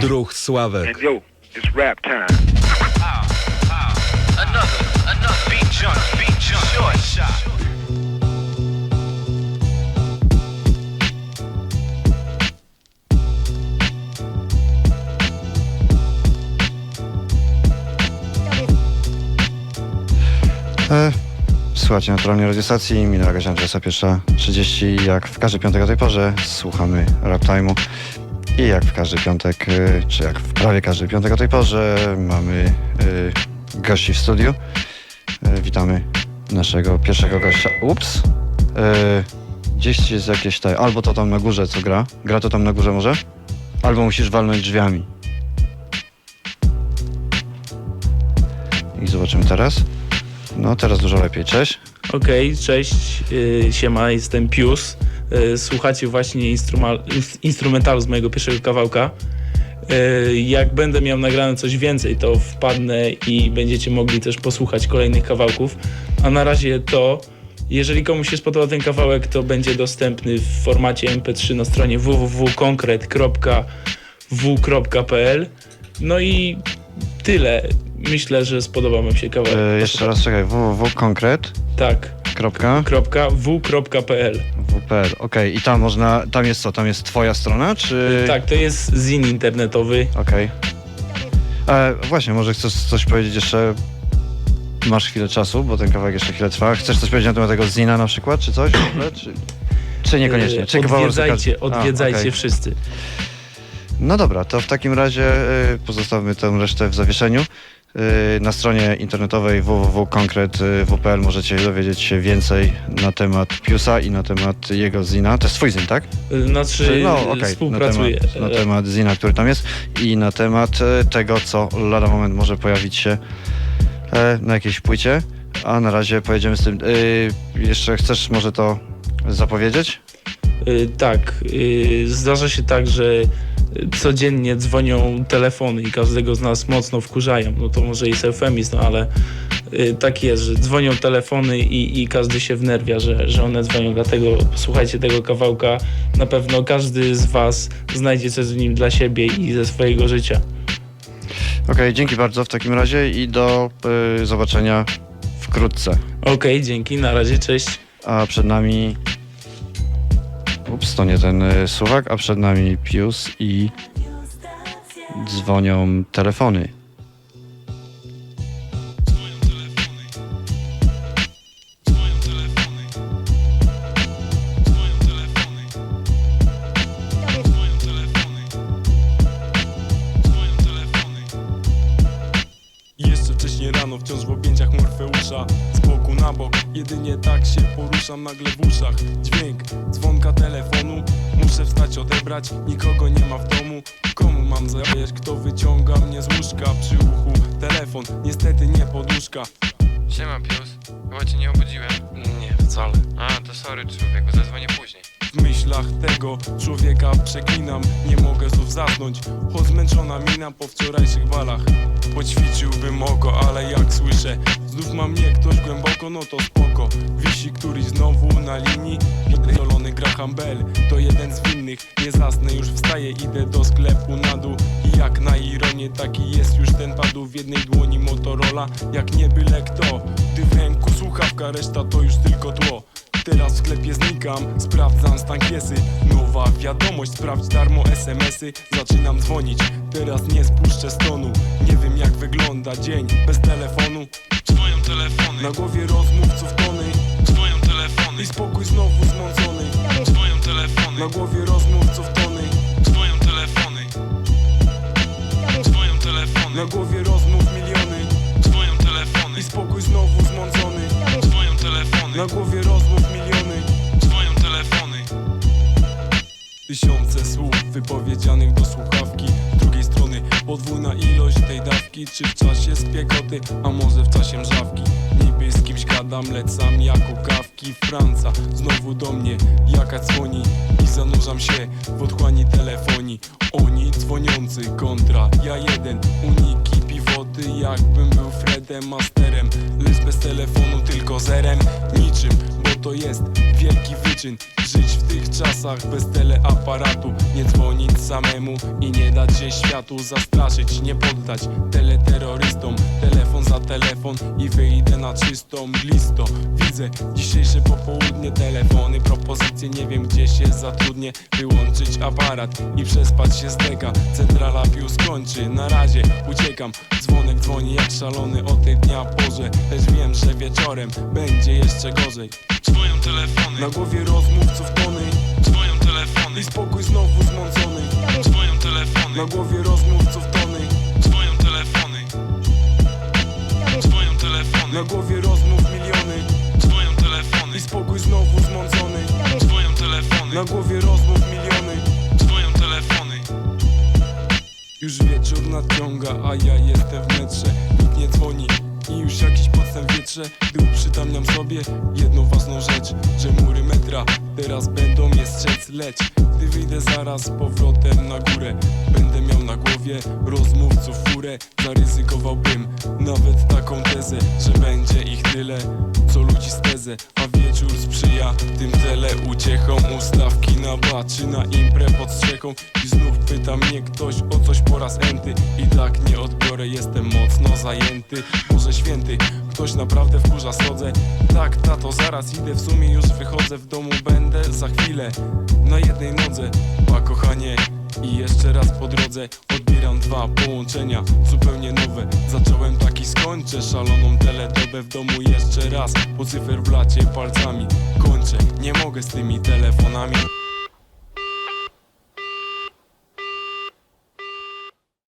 druh Sławek. And yo, it's rap time. Another, another beat joint, beat joint, short shot. E, Słuchajcie naturalnie radiostacji, minęła godzina 21.30 jak w każdy piątek o tej porze słuchamy Rap Time'u i jak w każdy piątek, e, czy jak w prawie każdy piątek o tej porze mamy e, gości w studiu. E, Witamy naszego pierwszego gościa. Ups. Gdzieś jest jakieś tutaj, albo to tam na górze co gra. Gra to tam na górze może? Albo musisz walnąć drzwiami. I zobaczymy teraz. No teraz dużo lepiej. Cześć. Okej, cześć, yy, siema, jestem Pius. Yy, słuchacie właśnie instrumentalu z mojego pierwszego kawałka. Yy, jak będę miał nagrane coś więcej, to wpadnę i będziecie mogli też posłuchać kolejnych kawałków. A na razie to, jeżeli komuś się spodoba ten kawałek, to będzie dostępny w formacie MP3 na stronie www.konkret.w.pl. No i tyle. Myślę, że spodoba wam się kawałek. E, jeszcze raz czekaj. www.konkret. Tak. Kropka. Kropka w.pl. WPL. Okej, i tam można, tam jest co? Tam jest twoja strona, czy... Tak, to jest zin internetowy. Okej. E, Właśnie, może chcesz coś powiedzieć jeszcze? Masz chwilę czasu, bo ten kawałek jeszcze chwilę trwa. Chcesz coś powiedzieć na temat tego Zina na przykład, czy coś? Czy, czy niekoniecznie? Czy Odwiedzajcie, każdy- A, odwiedzajcie okej. wszyscy. No dobra, to w takim razie y, pozostawmy tę resztę w zawieszeniu. Y, Na stronie internetowej www.konkret.w.pl możecie dowiedzieć się więcej na temat Piusa i na temat jego Zina. To jest twój Zin, tak? E, Znaczy, no, okej, współpracuję. Na temat, na E, temat Zina, który tam jest i na temat tego, co lada moment może pojawić się na jakiejś płycie. A na razie pojedziemy z tym. Jeszcze chcesz może to zapowiedzieć? Tak, zdarza się tak, że codziennie dzwonią telefony i każdego z nas mocno wkurzają. No to może jest eufemizm, no ale e, tak jest, że dzwonią telefony i, i każdy się wnerwia, że, że one dzwonią. Dlatego posłuchajcie tego kawałka. Na pewno każdy z was znajdzie coś w nim dla siebie i ze swojego życia. Okej, dzięki bardzo w takim razie i do e, zobaczenia wkrótce. Okej, dzięki, na razie, cześć. A przed nami. Ups, to nie ten y, suwak, a przed nami Pius i dzwonią telefony. Jedynie tak się poruszam nagle w uszach Dźwięk nikogo nie ma w domu. Komu mam zajać, kto wyciąga mnie z łóżka? Przy uchu telefon, niestety nie poduszka. Siema Pius, chyba cię nie obudziłem. Nie, wcale. A, to sorry człowieku, zadzwonię później. W myślach tego człowieka przeklinam Nie mogę znów zasnąć, choć zmęczona mina po wczorajszych walach. Poćwiczyłbym oko, ale jak słyszę Znów ma mnie ktoś głęboko, no to spoko. Wisi któryś znowu na linii Pierdolony Graham Bell To jeden z winnych, nie zasnę już wstaję Idę do sklepu na dół. I jak na ironię taki jest już ten padł. W jednej dłoni Motorola, jak nie byle kto. Gdy w ręku słuchawka, reszta to już tylko tło Teraz w sklepie znikam, sprawdzam stan kiesy. Nowa wiadomość, sprawdź darmo SMS-y Zaczynam dzwonić, teraz nie spuszczę stonu. Nie wiem jak wygląda dzień bez telefonu. Dzwonią telefony. Na głowie rozmówców tony. Dzwonią telefony. I spokój znowu zmącony. Dzwonią telefony. Na głowie rozmówców tony. Dzwonią telefony. Dzwonią telefony. Na głowie Tysiące słów wypowiedzianych do słuchawki. Z drugiej strony podwójna ilość tej dawki. Czy w czasie spiekoty, a może w czasie mrzawki? Niby z kimś gadam, lecz sam jako kawki Franca znowu do mnie jaka dzwoni. I zanurzam się w otchłani telefonii. Oni dzwoniący kontra, ja jeden. Uniki, piwoty, jakbym był Fredem Masterem. Lecz bez telefonu, tylko zerem. Niczym, bo to jest wielki wyczyn żyć w tych czasach bez teleaparatu. Nie dzwonić samemu i nie dać się światu zastraszyć Nie poddać teleterrorystom. Telefon za telefon i wyjdę na czystą listo Widzę dzisiejsze popołudnie telefony Propozycje nie wiem gdzie się zatrudnię. Wyłączyć aparat i przespać się z deka. Centrala pił skończy, na razie uciekam. Dzwonek dzwoni jak szalony o tej dnia porze. Lecz wiem, że wieczorem będzie jeszcze gorzej Dzwonią telefony. Na głowie rozmówców tony. Dzwonią telefony. I spokój znowu zmącony. Dzwonią telefony. Na głowie rozmówców tony. Dzwonią telefony. Dzwonią telefony. Na głowie rozmów miliony. Dzwonią telefony. I spokój znowu zmącony. Dzwonią telefony. Na głowie rozmów miliony. Dzwonią telefony. Już wieczór nadciąga, a ja jestem w metrze. Nikt nie dzwoni i już jakiś podstęp wietrze Gdy uprzytamniam sobie jedną ważną rzecz Że mury metra teraz będą mnie strzec. Lecz gdy wyjdę zaraz z powrotem na górę Będę miał na głowie. Rozmówców furę Zaryzykowałbym. Nawet taką tezę Że będzie ich tyle, co ludzi z tezę. A wieczór sprzyja tym tele. Uciechom Ustawki na ba czy na imprę pod strzechą I znów pyta mnie ktoś o coś po raz enty. I tak nie odbiorę, jestem mocno zajęty. Boże święty, ktoś naprawdę wkurza srodzę Tak, tato, zaraz idę, w sumie już wychodzę W domu będę za chwilę na jednej nodze. A kochanie, i jeszcze raz po drodze Odbieram dwa połączenia zupełnie nowe. Zacząłem taki skończę szaloną teledobę w domu jeszcze raz. Po cyfer w lacie palcami kończę. Nie mogę z tymi telefonami